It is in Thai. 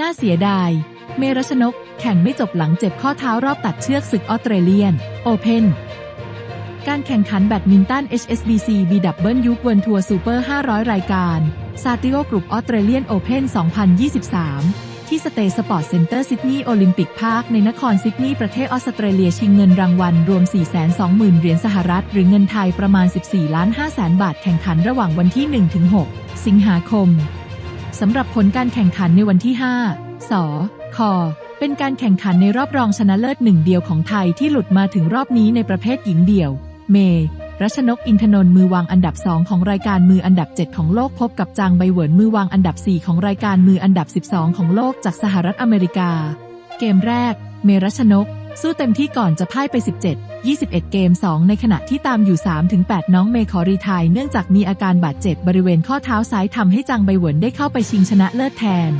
น่าเสียดาย เมรัชนก แข่งไม่จบหลังเจ็บข้อเท้ารอบตัดเชือกศึกออสเตรเลียน โอเพนการแข่งขันแบดมินตัน HSBC BW World Tour Super 500 รายการซาติโอกรุ๊ปออสเตรเลียนโอเพน2023 ที่สเตย์สปอร์ตเซ็นเตอร์ซิดนีย์โอลิมปิกพาร์คในนครซิดนีย์ประเทศออสเตรเลียชิงเงินรางวัลรวม 420,000 เหรียญสหรัฐ หรือเงินไทยประมาณ 14 ล้าน5แสนบาทแข่งขันระหว่างวันที่ 1-6 สิงหาคม สำหรับผลการแข่งขันในวันที่ 5 สค เป็นการแข่งขันในรอบรองชนะเลิศหนึ่งเดียวของไทยที่หลุดมาถึงรอบนี้ในประเภทหญิงเดี่ยว เม รัชนกอินทนนท์มือวางอันดับ 2 ของรายการมืออันดับ 7 ของโลกพบกับจางใบเหวินมือวางอันดับ 4 ของรายการมืออันดับ 12 ของโลกจากสหรัฐอเมริกา เกมแรก เมรัชนก สู้เต็มที่ก่อนจะพ่ายไป 17 21 เกม 2 ในขณะที่ตามอยู่ 3-8 น้องเมย์ขอรีไทายเนื่องจากมีอาการบาดเจ็บบริเวณข้อเท้าซ้ายทำให้จังใบหวนได้เข้าไปชิงชนะเลิศแทน